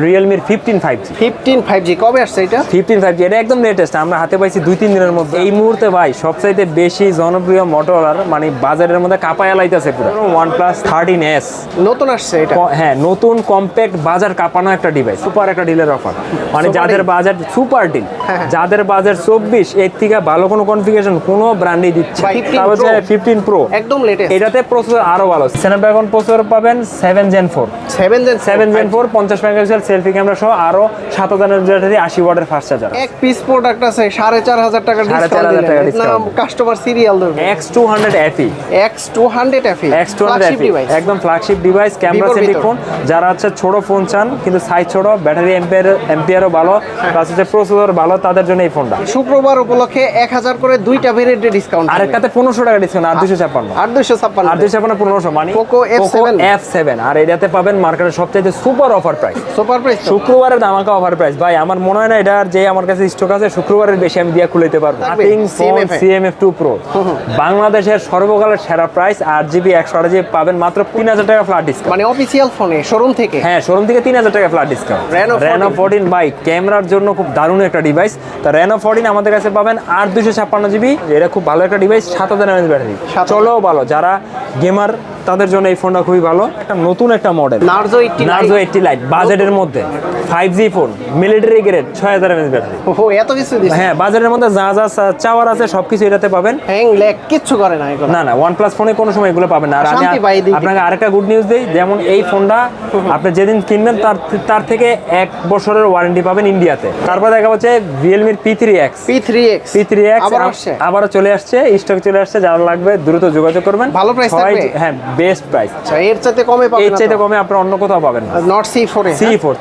রিয়েলমির fifteen five G fifteen five G কবে আসছে এটা? ফিফটিন ফাইভ জি এটা একদম লেটেস্ট আমরা হাতে পাইছি দুই তিন দিনের মধ্যে। এই মুহূর্তে ভাই সবচাইতে বেশি জনপ্রিয় মোটরলার মানে বাজারের মধ্যে কাপায়া লাইতেছে পুরো। ওয়ান প্লাস থার্টিন এস নতুন আসছে এটা? হ্যাঁ নতুন কম্প্যাক্ট বাজার কাঁপানো একটা ডিভাইস সুপার একটা ডিলের অফার মানে যাদের। বাজার সুপার ডিল হ্যাঁ, হ্যাঁ। যাদের বাজার চব্বিশ এর থেকে ভালো কোনো কনফিগারেশন কোনো ব্র্যান্ডই দিচ্ছে ভাই, 15 তা হচ্ছে Pro। ফিফটিন প্রো একদম লেটেস্ট এটাতে প্রসেসর আরও ভালো। স্ন্যাপড্রাগন প্রসেসর পাবেন seven gen four seven gen seven gen four পঞ্চাশ মেগাপিক্সেল সেলফি ক্যামেরা সহ আরও সাত হাজার ব্যাটারি আশি ওয়াটের ফাস্ট চার্জার এক পিস প্রোডাক্ট আছে সাড়ে চার হাজার টাকা সাড়ে চার হাজার টাকা। কাস্টমার সিরিয়াল ধরবে। X two hundred FE X two hundred FE X two hundred device একদম flagship device camera centric phone যারা হচ্ছে ছোট ফোন চান কিন্তু সাইজ ছোট ব্যাটারি এম্পিয়ার এম্পিয়ারও ভালো হ্যাঁ। প্লাস হচ্ছে প্রসেসর ভালো তাদের জন্য এই ফোনটা শুক্রবার উপলক্ষে এক হাজার করে দুইটা ভেরিয়েন্টে ডিসকাউন্ট আর আরেকটাতে পনেরোশো টাকা ডিসকাউন্ট আর দুশো ছাপ্পান্ন। আর দুইশো ছাপ্পান্ন। আর দুশো ছাপ্পান্ন পনেরোশো মানে Poco F7 এফ সেভেন আর এটাতে পাবেন মার্কেটের সবচাইতে super offer price super price শুক্রবারের দামাকা অফার প্রাইস ভাই আমার মনে হয় না এটার যে আমার কাছে স্টক আছে শুক্রবারের বেশি আমি দিয়ে খুলে দিতে পারব সিএমএফ টু প্রো বাংলাদেশের সর্বকালের সেরা প্রাইস আট জিবি একশো আট জিবি পাবেন মাত্র তিন হাজার টাকা ফ্ল্যাট ডিসকাউন্ট মানে অফিসিয়াল ফোনে শোরুম থেকে? হ্যাঁ শোরুম থেকে তিন হাজার টাকা flat discount Reno 14 Reno fourteen by ক্যামেরার জন্য খুব দারুণ একটা ডিভাইস তো রেনো ফোরটিন আমাদের কাছে পাবেন আট দুশো ছাপ্পান্ন জিবি এটা খুব ভালো একটা ডিভাইস সাত হাজার ব্যাটারি 7000 চলেও ভালো যারা গেমার তাদের জন্য এই ফোনটা খুবই ভালো। একটা নতুন একটা model Narzo eighty Narzo eighty lite বাজেটের মধ্যে। Five G phone military grade ছয় হাজার এমএচ ব্যাটারি ও এত কিছু হ্যাঁ বাজারের মধ্যে যা যা চাওয়ার আছে সবকিছু এটাতে পাবেন। হ্যাং ল্যাগ কিচ্ছু করে না এগুলো। না না ওয়ান প্লাস ফোনে কোনো সময় এগুলো পাবেন না। আর আমি। আপনাকে আরেকটা গুড নিউজ দিই যেমন এই ফোনটা আপনি যেদিন কিনবেন তার তার থেকে এক বছরের ওয়ারেন্টি পাবেন ইন্ডিয়াতে তারপর দেখা যাচ্ছে রিয়েলমির P three X P three X P three X আবার আবারও চলে আসছে স্টক চলে আসছে যারা লাগবে দ্রুত যোগাযোগ করবেন। ভালো থাকবে? হ্যাঁ বেস্ট প্রাইস আচ্ছা এর চাইতে কমে পাবেন এর চাইতে কমে আপনি অন্য কোথাও পাবেন না। নট সি ফোরে সি ফোর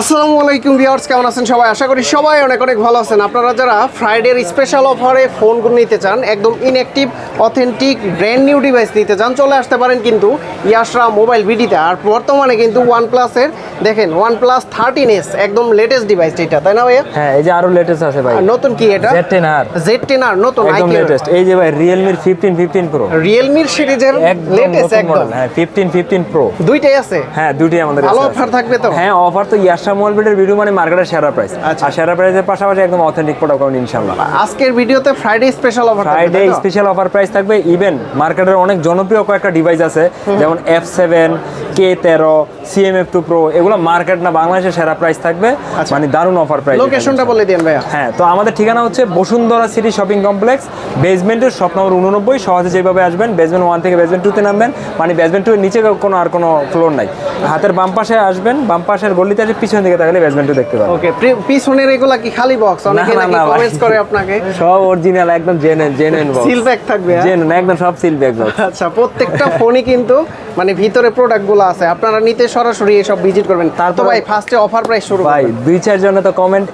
আসসালামু আলাইকুম ভিউয়ার্স কেমন আছেন সবাই? আশা করি সবাই অনেক অনেক ভালো আছেন। আপনারা যারা ফ্রাইডের স্পেশাল অফারে ফোনগুলো নিতে চান একদম inactive authentic brand new device নিতে চান চলে আসতে পারেন কিন্তু ইয়াসরা মোবাইল বিডিতে আর বর্তমানে কিন্তু ওয়ান প্লাসের দেখেন ওয়ান প্লাস থার্টিন এস একদম লেটেস্ট ডিভাইস এটা তাই না ভাইয়া? হ্যাঁ এই যে আরও লেটেস্ট আছে ভাই। নতুন কি এটা? জেড টেন আর জেড টেন আর নতুন একদম লেটেস্ট এই যে ভাই রিয়েলমির ফিফটিন ফিফটিন প্রো রিয়েলমির সিরিজের লেটেস্ট একদম। হ্যাঁ ফিফটিন ফিফটিন প্রো দুইটাই আছে। হ্যাঁ দুইটাই আমাদের ভালো অফার থাকবে তো? হ্যাঁ অফার তো ইয়াশা মোবাইলের ভিডিও মানে মার্কেটের সেরা প্রাইস আচ্ছা। আর সেরা প্রাইসের পাশাপাশি একদম অথেন্টিক প্রোডাক্ট পাবেন ইনশাআল্লাহ। আজকের ভিডিওতে Friday special offer Friday special offer price থাকবে। ইভেন মার্কেটের অনেক জনপ্রিয় কয়েকটা ডিভাইস আছে যেমন এফ সেভেন কে তেরো সিএমএফ টু প্রো এগুলো মার্কেট না বাংলাদেশের সেরা প্রাইস থাকবে। আচ্ছা। মানে দারুণ অফার প্রাইস লোকেশনটা বলে দিন ভাইয়া। হ্যাঁ তো আমাদের ঠিকানা হচ্ছে বসুন্ধরা সিটি শপিং কমপ্লেক্স বেসমেন্টের শপ নম্বর উননব্বই সহজে যেভাবে আসবেন বেসমেন্ট ওয়ান থেকে বেসমেন্ট টুতে নামবেন মানে বেসমেন্ট টু এর নিচে কোনো আর কোনো ফ্লোর নাই। হাতের বাম পাশে আসবেন বাম পাশের গলিতে আসে পিছন দিকে তাকালে বেসমেন্ট টু দেখতে পাবেন। ওকে পিছনের এগুলা কি খালি বক্স অনেকে নাকি কমেন্টস করে আপনাকে। সব অরিজিনাল একদম genuine genuine box seal bag থাকবে হ্যাঁ? জেনুইন একদম সব সিল ব্যাগ বক্স আচ্ছা প্রত্যেকটা ফোনই কিন্তু মানে ভিতরে প্রোডাক্টগুলো আছে আপনারা নিতে সরাসরি এসব ভিজিট করবেন তার তো ভাই ফার্স্টে অফার প্রাইস শুরু ভাই। দুই চার জনে তো কমেন্ট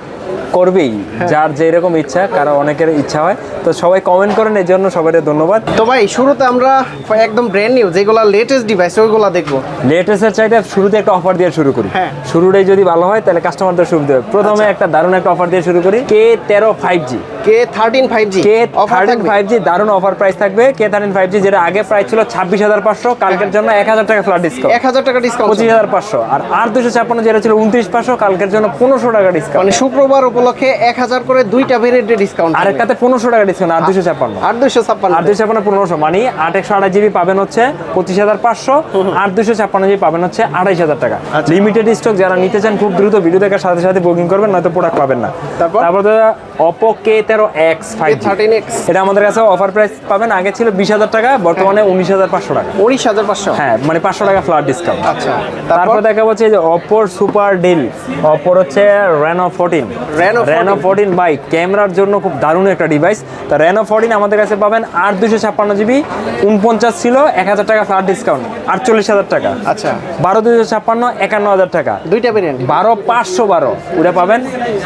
করবেই। যার যেরকম ইচ্ছা কারও অনেকের ইচ্ছা হয়। তো সবাই কমেন্ট করেন এর জন্য সবাই ধন্যবাদ। তো ভাই শুরুতে আমরা একদম ব্র্যান্ড নিউ যেগুলো লেটেস্ট ডিভাইস ওইগুলো দেখব। লেটেস্টের চাইতে শুরুতে একটা অফার দিয়ে শুরু করি। হ্যাঁ। শুরুটাই যদি ভালো হয় তাহলে কাস্টমারদের সুবিধা হবে। প্রথমে একটা দারুণ একটা অফার দিয়ে শুরু করি কে তেরো five G K thirteen five G K thirteen five G দারুণ অফার প্রাইস থাকবে। কে থার্টিন ফাইভ জি যেটা আগে প্রাইস ছিল ছাব্বিশ হাজার পাঁচশো কালকের জন্য এক হাজার টাকা ফ্ল্যাট ডিসকাউন্ট এক হাজার টাকা ডিসকাউন্ট পঁচিশ হাজার পাঁচশো। আর আর দুশো ছাপ্পান্ন যেটা ছিল উনত্রিশ পাঁচশো কালকের জন্য পনেরোশো টাকা ডিসকাউন্ট মানে শুক্রবার উপলক্ষে এক হাজার করে দুইটা ভেরিয়েন্টে ডিসকাউন্ট আরেকটাতে পনেরোশো টাকা ডিসকাউন্ট আর দুশো ছাপ্পান্ন। আর দুইশো ছাপ্পান্ন। আর দুশো ছাপ্পান্ন পনেরোশো মানে আট একশো আঠাশ জিবি পাবেন হচ্ছে পঁচিশ হাজার পাঁচশো আর দুশো ছাপ্পান্ন জিবি পাবেন হচ্ছে আড়াইশ হাজার টাকা। আচ্ছা। লিমিটেড স্টক যারা নিতে চান খুব দ্রুত ভিডিও দেখার সাথে সাথে বুকিং করবেন নয়তো প্রোডাক্ট পাবেন না। তারপর? অপো কে তেরো এক্স ফাইভ থার্টিন এক্স এটা আমাদের কাছে অফার প্রাইস পাবেন আগে ছিল বিশ হাজার টাকা বর্তমানে উনিশ হাজার পাঁচশো টাকা। উনিশ হাজার পাঁচশো? হ্যাঁ মানে পাঁচশো টাকা ফ্ল্যাট ডিসকাউন্ট আচ্ছা তারপর দেখা যাচ্ছে যে অপোর সুপার ডিল অপোর হচ্ছে Reno fourteen Reno 14 Reno fourteen by ক্যামেরার জন্য খুব দারুণ একটা ডিভাইস তো রেনো ফোরটিন আমাদের কাছে পাবেন আট দুশো ছাপ্পান্ন জিবি উনপঞ্চাশ ছিল এক হাজার টাকা ফ্ল্যাট ডিসকাউন্ট আটচল্লিশ হাজার টাকা। আচ্ছা। বারো দুশো ছাপ্পান্ন একান্ন হাজার টাকা। দুইটা ভেরিয়েন্ট বারো পাঁচশো বারো ওটা পাবেন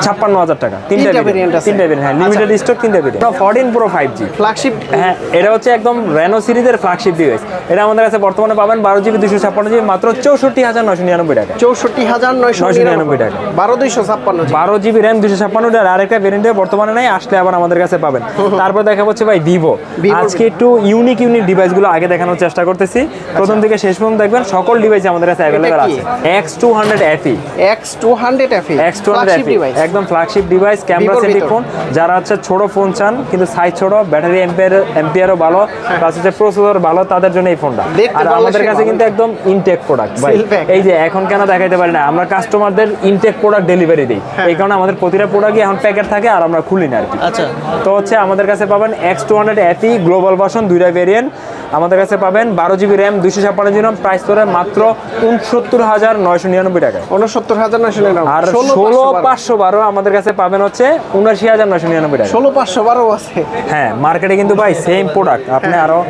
ছাপ্পান্ন হাজার টাকা। তিনটা আছে। তিনটা variant, হ্যাঁ আচ্ছা। লিমিটেড স্টক তিনটা variant fourteen pro five G flagship হ্যাঁ এটা হচ্ছে একদম রেনো সিরিজের ফ্ল্যাগশিপ ডিভাইস এটা আমাদের কাছে বর্তমানে পাবেন বারো জিবি দুশো ছাপ্পান্ন জিবি মাত্র চৌষট্টি হাজার নশো নিরানব্বই টাকা। চৌষট্টি হাজার নয়শো নয়শো নিরানব্বই টাকা। বারো দুইশো ছাপ্পান্ন। বারো জিবি র্যাম দুশো দুশো ছাপ্পান্নটার আরেকটা ভেরিয়েন্টে বর্তমানে নাই আসলে আবার আমাদের কাছে পাবেন। তারপর দেখা হচ্ছে ভাই ভিভো আজকে একটু ইউনিক ইউনিক ডিভাইসগুলো আগে দেখানোর চেষ্টা করতেছি। প্রথম থেকে শেষ পর্যন্ত দেখবেন সকল ডিভাইস আমাদের কাছে অ্যাভেলেবেল আছে। X two hundred FE X two hundred FE X two hundred device একদম flagship device camera centric phone যারা হচ্ছে ছোট ফোন চান কিন্তু সাইজ ছোট ব্যাটারি এম্পিয়ার এম্পিয়ারও ভালো প্লাস হচ্ছে প্রসেসর ভালো তাদের জন্য এই ফোনটা আর আমাদের কাছে কিন্তু একদম ইনটেক প্রোডাক্ট ভাই। এই যে এখন কেন দেখাইতে পারি না আমরা কাস্টমারদের ইনটেক প্রোডাক্ট ডেলিভারি দিই। হ্যাঁ। এই কারণে আমাদের প্রতিটা প্রোডাক্টই এখন প্যাকেট থাকে আর আমরা খুলি না আর কি। আচ্ছা। তো হচ্ছে আমাদের কাছে পাবেন X two hundred FE global version দুইটা ভেরিয়েন্ট আমাদের কাছে পাবেন বারো জিবি র্যাম দুইশো ছাপ্পান্ন জিবি RAM, প্রাইস করে মাত্র উনসত্তর হাজার নয়শো নিরানব্বই টাকায়। উনসত্তর হাজার নয়শো নিরানব্বই আর ষোলো পাঁচশো বারো। আমাদের কাছে পাবেন হচ্ছে উনাশি হাজার নয়শো নিরানব্বই টাকা ষোলো পাঁচশো বারো আছে। হ্যাঁ মার্কেটে কিন্তু ভাই সেম প্রোডাক্ট আপনি। আরও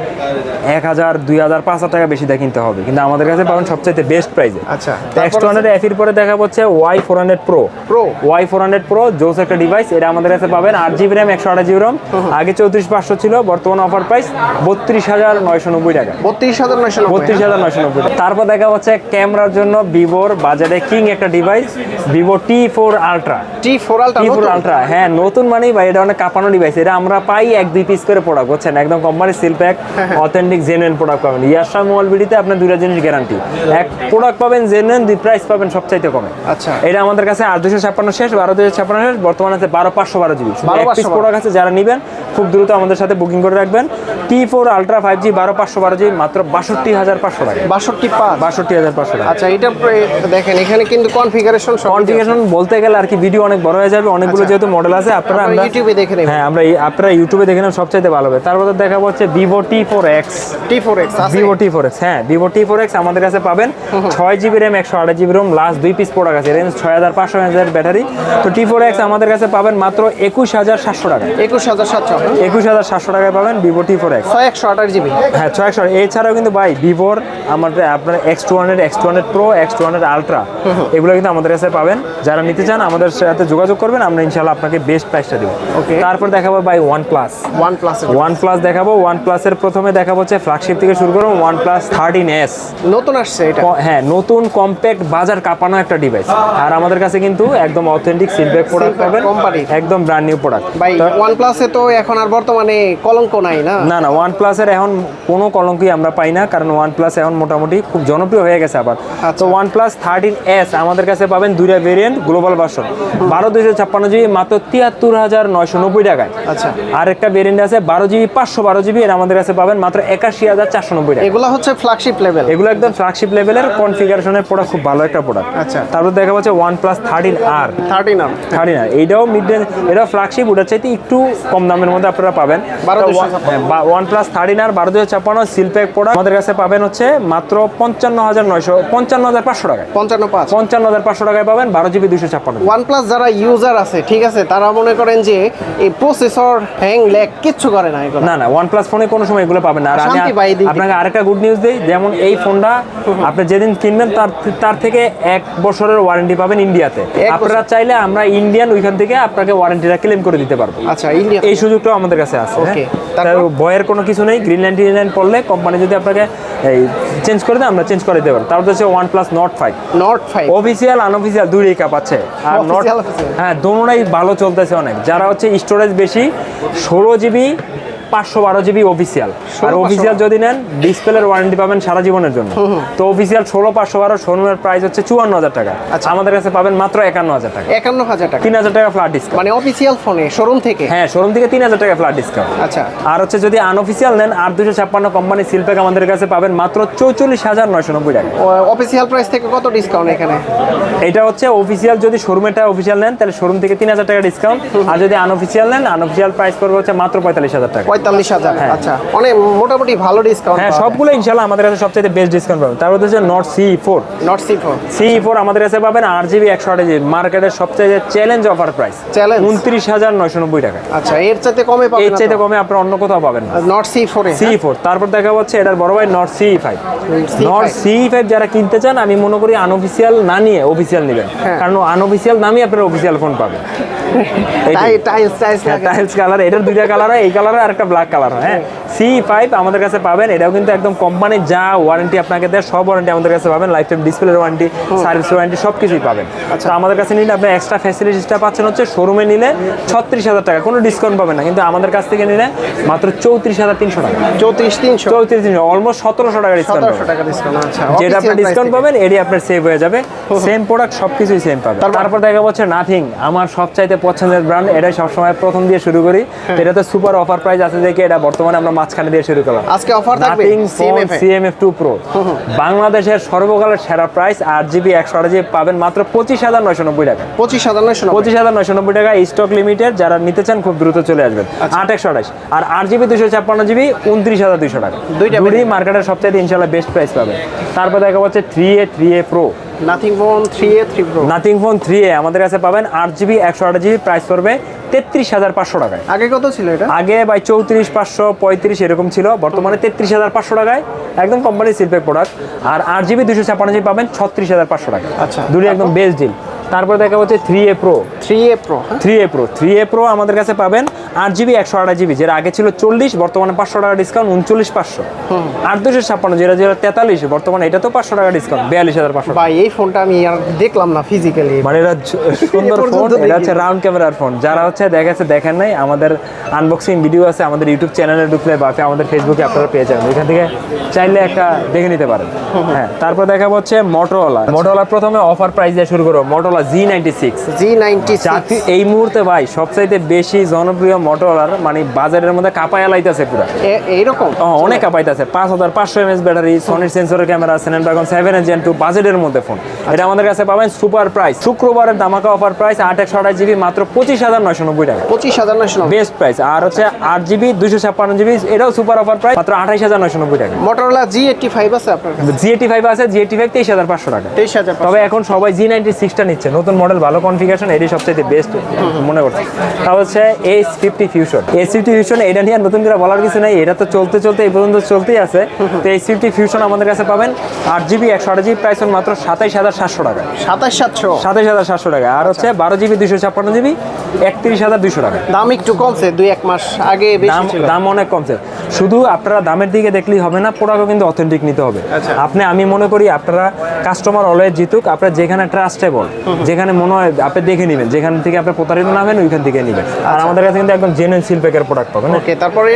এক হাজার দুই হাজার পাঁচ হাজার টাকা বেশি দিয়ে কিনতে হবে। কিন্তু আমাদের কাছে পাবেন সবচাইতে বেস্ট প্রাইসে আচ্ছা এক্স টু হান্ড্রেড এফির পরে দেখা হচ্ছে Y four hundred pro Pro। Y four hundred pro জোস একটা ডিভাইস এটা আমাদের কাছে পাবেন আট জিবি র্যাম একশো আঠাশ জিবি র্যাম। আগে চৌত্রিশ পাঁচশো ছিল বর্তমান অফার প্রাইস বত্রিশ হাজার নয়শো নব্বই টাকা। বত্রিশ হাজার নয়শো বত্রিশ হাজার নয়শো নব্বই তারপর দেখা হচ্ছে ক্যামেরার জন্য ভিভোর বাজারে কিং একটা device Vivo T four ultra T four T four ultra হ্যাঁ নতুন মানেই ভাই এটা অনেক কাঁপানো ডিভাইস এটা আমরা পাই এক দুই পিস করে প্রোডাক্ট বুঝছেন? একদম কোম্পানির seal pack authentic genuine product পাবেন। ইয়াশা মোবাইল বিডিতে আপনার দুইটা জিনিস গ্যারান্টি এক প্রোডাক্ট পাবেন জেনুইন দুই প্রাইস পাবেন সবচাইতে কমে। আচ্ছা। এটা আমাদের কাছে আট দুশো ছাপ্পান্ন শেষ বারো দুশো ছাপ্পান্ন শেষ বর্তমানে আছে বারো পাঁচশো বারো জিবি। বারো এক পিস 512 প্রোডাক্ট আছে যারা নেবেন খুব দ্রুত আমাদের সাথে বুকিং করে রাখবেন। T four ultra five G বারো পাঁচশো বারো জি মাত্র বাষট্টি হাজার পাঁচশো টাকা। বাষট্টি পাঁচ? বাষট্টি হাজার পাঁচশো টাকা। আচ্ছা এটা দেখেন এখানে কিন্তু কনফিগারেশন কনফিগারেশন বলতে গেলে আর কি ভিডিও অনেক বড় হয়ে যাবে অনেকগুলো আচ্ছা। যেহেতু মডেল আছে আপনারা আমরা ইউটিউবে দেখে নেবেন। হ্যাঁ আমরা আপনারা ইউটিউবে দেখে নেন সবচাইতে ভালো হবে। তারপর দেখাবো হচ্ছে Vivo T four X T four X আছে। ভিভো টি ফোর এক্স হ্যাঁ ভিভো টি ফোর এক্স আমাদের কাছে পাবেন। ছয় জিবি র্যাম একশো আঠাশ জিবি রোম লাস্ট দুই পিস প্রোডাক্ট আছে। রেঞ্জ ছয় হাজার পাঁচশো হাজার ব্যাটারি তো টি ফোর এক্স আমাদের কাছে পাবেন মাত্র একুশ হাজার সাতশো টাকা। একুশ হাজার সাতশো একুশ হাজার সাতশো টাকায় পাবেন ভিভো টি ফোর এক্স ছয় একশো আঠাশ জিবি। হ্যাঁ ছয় একশো এছাড়াও কিন্তু ভাই ভিভোর আমাদের আপনার X two hundred X two hundred pro X two hundred ultra এগুলো কিন্তু আমাদের কাছে পাবেন। যারা নিতে চান আমাদের সাথে যোগাযোগ করবেন আমরা ইনশাল্লাহ আপনাকে বেস্ট প্রাইসটা দেবো। Okay. তারপর দেখাবো ভাই one plus one plus one plus দেখাবো। ওয়ান প্লাসের প্রথমে দেখাবো হচ্ছে ফ্ল্যাগশিপ থেকে শুরু করব ওয়ান প্লাস থার্টিন এস নতুন আসছে এটা? হ্যাঁ নতুন কম্প্যাক্ট বাজার কাঁপানো একটা ডিভাইস আর আমাদের কাছে কিন্তু একদম অথেন্টিক সিলব্যাক প্রোডাক্ট পাবেন। একদম ব্র্যান্ড নিউ প্রোডাক্ট ভাই ওয়ান প্লাসে তো এখন আর বর্তমানে কলঙ্ক নাই না না না ওয়ান প্লাসের এখন কোনো কলঙ্কই আমরা পাই না কারণ ওয়ান প্লাস এখন মোটামুটি খুব জনপ্রিয় হয়ে গেছে আবার। আচ্ছা। তো ওয়ান প্লাস থার্টিন এস আমাদের কাছে পাবেন দুইটা ভেরিয়েন্ট গ্লোবাল ভার্সন বারো দুইশো ছাপ্পান্ন জিবি মাত্র তিয়াত্তর হাজার নয়শো নব্বই টাকায়। আচ্ছা। আর একটা ভেরিয়েন্ট আছে বারো জিবি পাঁচশো বারো জিবি এর আমাদের কাছে পাবেন মাত্র একাশি হাজার চারশো নব্বই টাকা এগুলো হচ্ছে ফ্ল্যাগশিপ লেভেল এগুলো একদম ফ্ল্যাগশিপ লেভেলের কনফিগারেশনের প্রোডাক্ট খুব ভালো একটা প্রোডাক্ট আচ্ছা। তারপর দেখা যাচ্ছে ওয়ান প্লাস থার্টিন আর থার্টিন আর থার্টিন আর এইটাও মিড রেঞ্জ এটাও ফ্ল্যাগশিপ ওটার চাইতে একটু কম দামের মধ্যে আপনারা পাবেন। 12,256 ওয়ান প্লাস থার্টিন আর বারো দুশো ছাপ্পান্ন সিলপ্যাক প্রোডাক্ট আমাদের কাছে পাবেন হচ্ছে মাত্র পঞ্চান্ন হাজার নয়শো পঞ্চান্ন হাজার পাঁচশো টাকায়। পঞ্চান্ন পাঁচ। পঞ্চান্ন হাজার পাঁচশো টাকায় পাবেন বারো জিবি দুশো ছাপ্পান্ন ওয়ান প্লাস যারা ইউজার আছে ঠিক আছে তারা মনে করেন যে এই প্রসেসর হ্যাং ল্যাগ কিচ্ছু করে না এগুলো। না না ওয়ান প্লাস ফোনে কোনো সময় এগুলো পাবেন না। আর আমি আপনাকে আরেকটা গুড নিউজ দিই যেমন এই ফোনটা আপনি যেদিন কিনবেন তার তার থেকে এক বছরের ওয়ারেন্টি পাবেন ইন্ডিয়াতে আপনারা চাইলে আমরা ইন্ডিয়ান ওইখান থেকে আপনাকে ওয়ারেন্টিটা ক্লেম করে দিতে পারব। আচ্ছা এই সুযোগটাও আমাদের কাছে আছে Okay, হ্যাঁ? ভয়ের কোনো কিছু নেই। গ্রিন লাইন নাইন লাইন পড়লে কোম্পানি যদি আপনাকে এই চেঞ্জ করে দেয় আমরা চেঞ্জ করে দিতে পারি তারপর হচ্ছে one plus Nord five Nord five official unofficial দুই কাপ আছে আর নট। হ্যাঁ দোনোটাই ভালো চলতেছে অনেক। যারা হচ্ছে স্টোরেজ বেশি ষোলো জিবি পাঁচশো বারো জিবি অফিসিয়াল আর অফিসিয়াল যদি নেন ডিসপ্লের ওয়ারেন্টি পাবেন সারা জীবনের জন্য। তো অফিসিয়াল ষোলো পাঁচশো বারো শোরুমের প্রাইস হচ্ছে চুয়ান্ন হাজার টাকা। আচ্ছা। আমাদের কাছে পাবেন মাত্র একান্ন হাজার টাকা। একান্ন হাজার টাকা। তিন হাজার টাকা ফ্ল্যাট ডিসকাউন্ট মানে অফিসিয়াল ফোনে শোরুম থেকে? হ্যাঁ শোরুম থেকে তিন হাজার টাকা ফ্ল্যাট ডিসকাউন্ট আচ্ছা। আর হচ্ছে যদি আনঅফিসিয়াল নেন আর দুশো ছাপ্পান্ন কোম্পানি সিলপ্যাক আমাদের কাছে পাবেন মাত্র চৌচল্লিশ হাজার নয়শো নব্বই টাকা। অফিসিয়াল প্রাইস থেকে কত ডিসকাউন্ট এখানে? এটা হচ্ছে অফিসিয়াল যদি শোরুমেটা অফিসিয়াল নেন তাহলে শোরুম থেকে তিন হাজার টাকা ডিসকাউন্ট আর যদি আনঅফিসিয়াল নেন আনঅফিসিয়াল প্রাইস পড়বে হচ্ছে মাত্র পঁয়তাল্লিশ হাজার টাকা। পঁয়তাল্লিশ হাজার। হ্যাঁ। আচ্ছা অনেক মোটামুটি ভালো ডিসকাউন্ট হ্যাঁ সবগুলো ইনশাল্লাহ আমাদের কাছে সবচেয়ে বেস্ট ডিসকাউন্ট পাবেন। তারপর হচ্ছে Nord C four Nord C four C four আমাদের কাছে পাবেন আট জিবি একশো আট মার্কেটের সবচেয়ে চ্যালেঞ্জ অফার প্রাইস Challenge? উনত্রিশ হাজার নয়শো নব্বই টাকা। আচ্ছা এর চাইতে কমে পাবেন এর চাইতে কমে আপনার অন্য কোথাও পাবেন না। নট সি ফোরে সি ফোর তারপর দেখা হচ্ছে এটার বড় ভাই Nord C five Nord C five যারা কিনতে চান আমি মনে করি আনঅফিসিয়াল না নিয়ে অফিসিয়াল নেবেন। হ্যাঁ। কারণ আনঅফিসিয়াল নামই আপনার অফিসিয়াল ফোন পাবেন। টাইলস টাইলস টাইলস কালার এটার দুইটা কালার হয় এই কালার আর একটা ব্ল্যাক কালার হয় হ্যাঁ? সি ফাইভ আমাদের কাছে পাবেন এটাও কিন্তু একদম কোম্পানির যা ওয়ারেন্টি আপনাকে দেয় সব ওয়ারেন্টি আমাদের কাছে পাবেন লাইফ টাইম ডিসপ্লের ওয়ারেন্টি সার্ভিস ওয়ারেন্টি সব কিছুই পাবেন। আচ্ছা। আমাদের কাছে নিলে আপনি এক্সট্রা ফ্যাসিলিটিসটা পাচ্ছেন হচ্ছে শোরুমে নিলে ছত্রিশ হাজার টাকা কোনো ডিসকাউন্ট পাবেন না কিন্তু আমাদের কাছ থেকে নিলে মাত্র চৌত্রিশ হাজার তিনশো টাকা। চৌত্রিশ তিনশো। চৌত্রিশ তিনশো অলমোস্ট সতেরোশো টাকা ডিসকাউন্ট টাকা ডিসকাউন্ট আচ্ছা যেটা আপনি ডিসকাউন্ট পাবেন এটি আপনার সেভ হয়ে যাবে। সেম প্রোডাক্ট সবকিছুই সেম পাবে তারপর- তারপর দেখা যাচ্ছে নাথিং আমার সবচাইতে পছন্দের ব্র্যান্ড এটাই সবসময় প্রথম দিয়ে শুরু করি। হ্যাঁ। তো এটাতে সুপার অফার প্রাইস আছে দেখে এটা বর্তমানে আমরা মাঝখানে দিয়ে শুরু করলাম। আজকে অফার থাকবে। সিএমএফ টু প্রো বাংলাদেশের সর্বকালের সেরা প্রাইস আট জিবি একশো আট জিবি পাবেন মাত্র পঁচিশ হাজার নয়শো নব্বই টাকা। পঁচিশ হাজার নয়শো। পঁচিশ হাজার নয়শো নব্বই টাকা স্টক লিমিটেড যারা নিতে চান খুব দ্রুত চলে আসবেন। আচ্ছা। আট একশো আঠাশ আর আট জিবি দুশো ছাপ্পান্ন জিবি উনত্রিশ হাজার দুশো টাকা। দুইটা মার্কেটের সবচেয়ে ইনশাল্লাহ বেস্ট প্রাইস পাবেন। তারপর দেখা যাচ্ছে three A three A pro Nothing phone three A three pro Nothing phone three A আমাদের কাছে পাবেন আট জিবি একশো আট জিবি প্রাইস পড়বে তেত্রিশ হাজার পাঁচশো টাকায়। আগে কত ছিল এটা? আগে বাই চৌত্রিশ পাঁচশো পঁয়ত্রিশ এরকম ছিল বর্তমানে তেত্রিশ হাজার পাঁচশো টাকায় একদম কোম্পানির শিল্পের প্রোডাক্ট আর আট জিবি দুশো ছাপ্পান্ন জিবি পাবেন ছত্রিশ হাজার পাঁচশো টাকা আচ্ছা। দুটো একদম বেস্ট ডিল তারপর দেখা হচ্ছে three A pro three A pro three A pro three A pro আমাদের কাছে পাবেন আট জিবি একশো আট জিবি যেটা আগে ছিল চল্লিশ বর্তমানে পাঁচশো টাকা ডিসকাউন্ট উনচল্লিশ পাঁচশো। আট দুশো ছাপ্পান্ন যেটা যেটা তেতাল্লিশ বর্তমানে এটা তো পাঁচশো টাকা ডিসকাউন্ট বিয়াল্লিশ হাজার পাঁচশো ভাই এই ফোনটা আমি আর দেখলাম না ফিজিক্যালি মানে এটা সুন্দর ফোন এটা হচ্ছে রাউন্ড ক্যামেরার ফোন যারা হচ্ছে দেখেছে দেখেন নাই আমাদের আনবক্সিং ভিডিও আছে আমাদের ইউটিউব চ্যানেলে ঢুকলে বা আমাদের ফেসবুকে আপনারা পেয়ে যাবেন। এখান থেকে চাইলে একটা দেখে নিতে পারেন। হ্যাঁ তারপর দেখা হচ্ছে মোটোলা আচ্ছা। মোটোলার প্রথমে অফার প্রাইস দিয়ে শুরু করো মোটোলা G96 G96 এই মুহূর্তে ভাই সবচাইতে বেশি জনপ্রিয় মোটরলার মানে বাজারের মধ্যে কাঁপায়া লাইতাছে পুরো। এইরকম? অনেক হাজার পাঁচশো এমএস ব্যাটারি সনির সেন্সরের ক্যামেরা স্ন্যাপড্রাগন সেভেন এর জেন 2 বাজেটের মধ্যে ফোন এটা আমাদের কাছে পাবেন সুপার প্রাইস শুক্রবারের ধামাকা অফার প্রাইস 8128 জিবি মাত্র 25990 টাকা। 25990 বেস্ট প্রাইস আর হচ্ছে আট জিবি 256 জিবি এটাও সুপার অফার প্রাইস মাত্র 28990 টাকা। মোটরলা G85 আছে আপনার G85 আছে G85 23500 টাকা। তেইশ হাজার তবে এখন সবাই জি G96 সিক্সটা নিচ্ছে। নিচ্ছে নতুন মডেল ভালো কনফিগারেশন এটি সবচেয়ে বেস্ট মনে করছে। তা হচ্ছে H fifty fusion H fifty fusion এটা নিয়ে নতুন করে বলার কিছু নেই এটা তো চলতে চলতে এই পর্যন্ত চলতেই আছে। তো এইচ ফিফটি ফিউশন আমাদের কাছে পাবেন আট জিবি একশো আট জিবি প্রাইস মাত্র সাতাইশ হাজার সাতশো টাকা। সাতাশ সাতশো। সাতাইশ হাজার সাতশো টাকা। আর হচ্ছে বারো জিবি দুশো ছাপ্পান্ন জিবি একত্রিশ হাজার দুশো টাকা। দাম একটু কমছে দুই এক মাস আগে দাম দাম অনেক কমছে। শুধু আপনারা দামের দিকে দেখলেই হবে না প্রোডাক্টও কিন্তু অথেন্টিক নিতে হবে। আচ্ছা। আপনি আমি মনে করি আপনারা কাস্টমার অলওয়েজ জিতুক আপনার যেখানে ট্রাস্টেবল যেখানে মনে হয় আপনি দেখে নেবেন যেখান থেকে আপনি প্রতারিত না হবেন ওইখান থেকে নেবেন। আর আচ্ছা। আমাদের কাছে কিন্তু একদম জেনুইন সিলপ্যাকের প্রোডাক্ট পাবেন ওকে তারপরে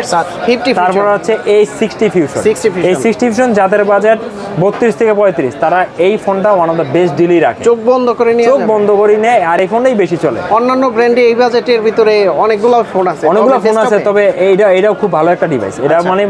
ফিফটি তারপর হচ্ছে এই সিক্সটি ফিউশন 60 Fusion। এই সিক্সটি ফিউশন যাদের বাজেট বত্রিশ থেকে পঁয়ত্রিশ তারা এই ফোনটা ওয়ান অফ দ্য বেস্ট ডিলই রাখে। চোখ বন্ধ করে নিয়ে চোখ বন্ধ করে নেয় আর এই ফোনটাই বেশি চলে। অন্যান্য ব্র্যান্ডে এই বাজেটের ভিতরে অনেকগুলো ফোন আছে। অনেকগুলো ফোন আছে তবে এইটা এটাও খুব ভালো একটা ডিভাইস এটা আচ্ছা। মানে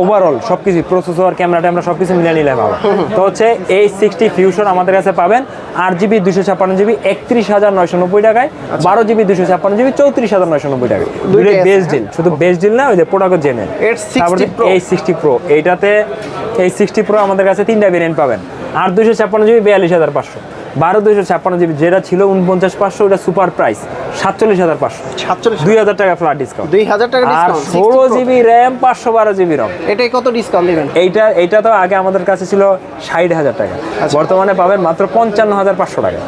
ওভারঅল সবকিছু প্রসেসর ক্যামেরা ট্যামেরা সবকিছু মিলে নিলে ভালো। তো হচ্ছে এই সিক্সটি ফিউশন আমাদের কাছে পাবেন আট জিবি দুশো ছাপ্পান্ন জিবি একত্রিশ হাজার নয়শো নব্বই টাকায় বারো জিবি দুশো ছাপ্পান্ন জিবি চৌত্রিশ হাজার নয়শো নব্বই টাকায়। আচ্ছা। দুইটাই বেস্ট ডিল শুধু বেস্ট ডিল না ওই যে প্রোডাক্ট জেনে এর। 60 Pro। এই সিক্সটি প্রো এইটাতে এই সিক্সটি প্রো আমাদের কাছে তিনটা ভেরিয়েন্ট পাবেন। দুশো ছাপ্পান্ন জিবি বিয়াল্লিশ হাজার পাঁচশো। বারো দুশো ছাপ্পান্ন জিবি যেটা ছিল উনপঞ্চাশ পাঁচশো ওটা সুপার প্রাইস সাতচল্লিশ হাজার পাঁচশো। সাতচল্লিশ দুই হাজার টাকা ফ্ল্যাট ডিসকাউন্ট দুই হাজার টাকা আর ষোলো জিবি র্যাম পাঁচশো বারো জিবি রম এটাই কত ডিসকাউন্ট দিবেন? এইটা এইটা তো আগে আমাদের কাছে ছিল ষাট হাজার টাকা। আচ্ছা। বর্তমানে পাবেন মাত্র পঞ্চান্ন হাজার পাঁচশো টাকা।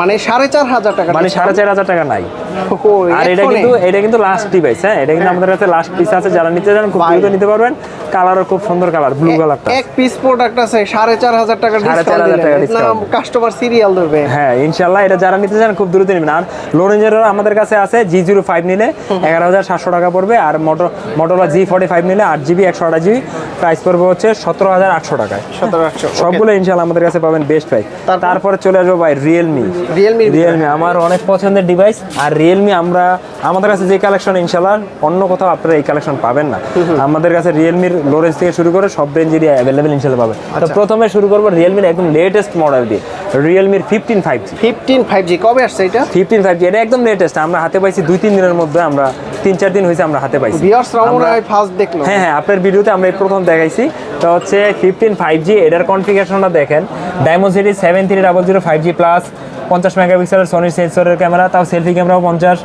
মানে সাড়ে চার হাজার টাকা মানে সাড়ে চার হাজার টাকা নাই। আর এটা কিন্তু এটা কিন্তু লাস্ট ডিভাইস হ্যাঁ? এটা কিন্তু আমাদের কাছে লাস্ট পিস আছে যারা নিতে চান খুব দ্রুত নিতে পারবেন। কালারও খুব সুন্দর কালার ব্লু কালারটা এক পিস প্রোডাক্ট আছে সাড়ে চার হাজার টাকা সাড়ে চার হাজার টাকা কাস্টমার সিরিয়াল ধরবে। হ্যাঁ ইনশাল্লাহ এটা যারা নিতে চান খুব দ্রুত নেবেন। আর লোরেঞ্জেরও আমাদের কাছে আছে জি জিরো ফাইভ নিলে এগারো হাজার সাতশো টাকা পড়বে আর মোটো মোটোলা জি ফর্টি ফাইভ নিলে আট জিবি একশো আঠাশ জিবি প্রাইস পড়বে হচ্ছে সতেরো হাজার আটশো টাকায়। সতেরো আটশো সবগুলো ইনশাল্লাহ আমাদের কাছে পাবেন বেস্ট প্রাইস তারপর? চলে আসব ভাই রিয়েলমি রিয়েলমি রিয়েলমি আমার অনেক পছন্দের ডিভাইস আর রিয়েলমি আমরা আমাদের কাছে যে কালেকশন ইনশাল্লাহ অন্য কোথাও আপনারা এই কালেকশন পাবেন না। আমাদের কাছে রিয়েলমির লোরেন্স থেকে শুরু করে সব রেঞ্জেরই অ্যাভেলেবেল ইনশাল্লাহ পাবেন। তো আচ্ছা। প্রথমে শুরু করব রিয়েলমির একদম লেটেস্ট মডেল দিয়ে। রিয়েলমির fifteen five G fifteen five G কবে আসছে এটা? ফিফটিন ফাইভ জি এটা একদম লেটেস্ট আমরা হাতে পাইছি দুই তিন দিনের মধ্যে আমরা তিন চার দিন হয়েছে আমরা হাতে পাইছি। ফার্স্ট দেখল। হ্যাঁ হ্যাঁ আপনার ভিডিওতে আমরা এই প্রথম দেখাইছি। তো হচ্ছে ফিফটিন ফাইভ জি এটার কনফিগারেশনটা দেখেন। Dimensity seven three double zero five G plus পঞ্চাশ মেগাপিক্সেলের সোনির সেন্সরের ক্যামেরা তাও সেলফি ক্যামেরাও পঞ্চাশ।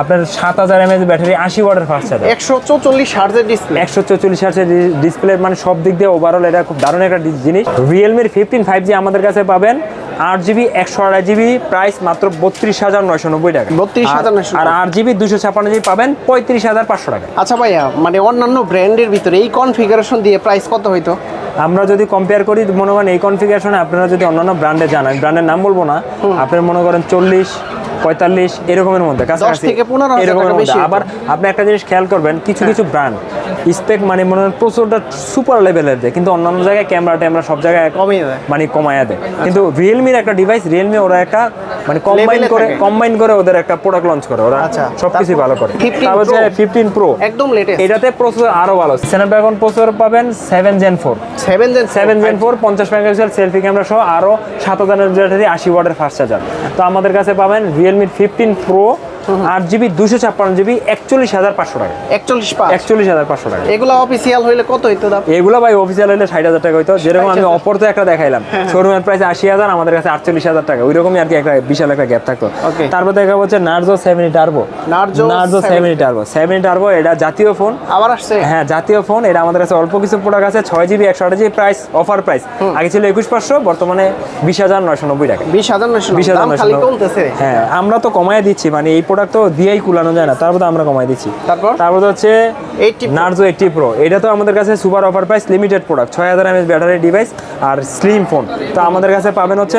আপনার সাত হাজার এমএএচ ব্যাটারি আশি ওয়াটের ফাস্ট চার্জার একশো চৌচল্লিশ হার্জের ডিসপ্লে একশো চৌচল্লিশ হার্সের ডিসপ্লে মানে সব দিক দিয়ে ওভারঅল এটা খুব দারুণ একটা জিনিস। রিয়েলমির ফিফটিন ফাইভ জি আমাদের কাছে পাবেন। আট জিবি একশো আড়াই জিবি প্রাইস মাত্র বত্রিশ হাজার নয়শো নব্বই টাকা। 32,990 আর- আর আট জিবি দুশো ছাপান্ন জিবি পাবেন পঁয়ত্রিশ হাজার পাঁচশো টাকা। আচ্ছা ভাইয়া মানে অন্যান্য ব্র্যান্ডের ভিতরে এই কনফিগারেশন দিয়ে প্রাইস কত হইতো? আমরা যদি কম্পেয়ার করি মনে করেন এই কনফিগারেশনে আপনারা যদি অন্যান্য ব্র্যান্ডে জানেন ব্র্যান্ডের নাম বলব না আপনি মনে করেন চল্লিশ পঁয়তাল্লিশ এরকমের মধ্যে কাছাকাছি। এরকমের মধ্যে। আবার আপনি একটা জিনিস খেয়াল করবেন কিছু কিছু ব্র্যান্ড স্পেক মানে মনে হয় প্রচুরটা সুপার লেভেলের দেয় কিন্তু অন্যান্য জায়গায় ক্যামেরা ট্যামেরা সব জায়গায় কমিয়ে দেয়। মানে কমায়া দেয়। কিন্তু রিয়েলমির একটা ডিভাইস রিয়েলমি ওরা একটা মানে কম্বাইন করে কম্বাইন করে ওদের একটা প্রোডাক্ট লঞ্চ করে ওরা আচ্ছা, সবকিছু ভালো করে। তারপর হচ্ছে ফিফটিন প্রো একদম লেটেস্ট এটাতে প্রসেসর আরও ভালো। স্ন্যাপড্রাগন প্রসেসর পাবেন seven gen four seven gen seven gen four পঞ্চাশ মেগাপিক্সেল সেলফি ক্যামেরা সহ আরও সাত হাজার আশি ওয়াটের ফাস্ট চার্জার তো আমাদের কাছে পাবেন রিয়েলমি ফিফটিন প্রো আট জিবি দুশো ছাপ্পান্ন জিবি একচল্লিশ হাজার পাঁচশো টাকা। একচল্লিশ একচল্লিশ হাজার পাঁচশো টাকা। এগুলো অফিসিয়াল হইলে কত হইতো দাম? এগুলো ভাই অফিসিয়াল হলে ষাট হাজার টাকা হইতো। যেরকম আমি অপর তো একটা দেখাইলাম। শোরুমের প্রাইস আশি হাজার আমাদের কাছে আটচল্লিশ হাজার টাকা। ওই রকমই আর কি একটা বিশাল একটা গ্যাপ থাকতো। তারপর দেখা হচ্ছে Narzo seventy turbo Narzo seventy turbo seventy turbo এটা জাতীয় ফোন আবার আসছে? হ্যাঁ জাতীয় ফোন এটা আমাদের কাছে অল্প কিছু প্রোডাক্ট আছে। ছয় জিবি একশো আট জিবি প্রাইস অফার প্রাইস আগে ছিল একুশ পাঁচশো বর্তমানে বিশ হাজার নয়শো নব্বই টাকা। বিশ হাজার নয়শো বিশ হাজার নয়শো হ্যাঁ আমরা তো কমায় দিচ্ছি। মানে এই প্রোডাক্ট তো দিয়েই কুলানো যায় না তারপর তো আমরা কমাই দিচ্ছি। তারপর? তারপর হচ্ছে 80 Pro। নার্জো এইটটি প্রো এটা তো আমাদের কাছে super offer price limited product ছয় হাজার এমএস ব্যাটারি ডিভাইস আর স্লিম ফোন তো আমাদের কাছে পাবেন হচ্ছে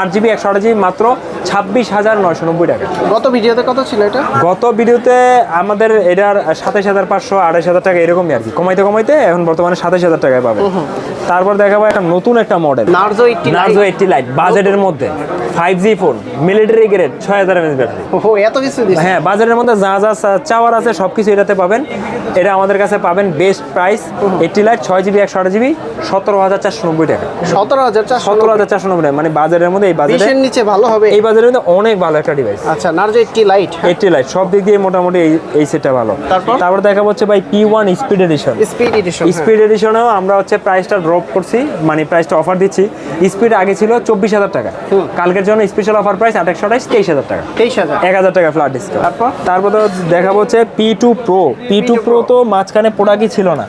আট জিবি একশো আট জিবি মাত্র ছাব্বিশ হাজার নয়শো নব্বই টাকা। গত ভিডিওতে কত ছিল এটা? গত ভিডিওতে আমাদের এটার সাতাশ হাজার পাঁচশো আড়াইশ হাজার টাকা এরকমই আর কি। কমাইতে কমাইতে এখন বর্তমানে সাতাশ হাজার টাকায় পাবে তারপর দেখাবো একটা নতুন একটা model Narzo eighty Narzo eighty lite বাজেটের মধ্যে। Five G phone military grade ছয় হাজার এমএস ব্যাটারি এত কিছু হ্যাঁ বাজারের মধ্যে যা যা চাওয়ার আছে সব কিছু এটাতে পাবেন। এটা আমাদের কাছে পাবেন বেস্ট প্রাইস এইটটি লাইট ছয় জিবি একশো আট জিবি সতেরো হাজার চারশো নব্বই টাকা। সতেরো হাজার সতেরো হাজার চারশো নব্বই টাকা। মানে বাজারের মধ্যে এই বাজারে বিশের নিচে ভালো হবে। এই বাজারের মধ্যে অনেক ভালো একটা ডিভাইস আচ্ছা Narzo eighty lite eighty lite সব দিক দিয়ে মোটামুটি এই এই সেটটা ভালো। তারপর? তারপর দেখা হচ্ছে ভাই P one speed edition speed edition speed এডিশনেও আমরা হচ্ছে প্রাইসটা ড্রপ করছি। মানে প্রাইসটা অফার দিচ্ছি। স্পিড আগে ছিল চব্বিশ হাজার টাকা। কালকের জন্য স্পেশাল অফার প্রাইস আঠাশশো আঠাইশ তেইশ হাজার টাকা। তেইশ হাজার। এক হাজার টাকা ফ্ল্যাট ডিসকাউন্ট তারপর? তারপর তো দেখাবো হচ্ছে P two pro P two pro তো মাঝখানে প্রোডাক্টই ছিল না।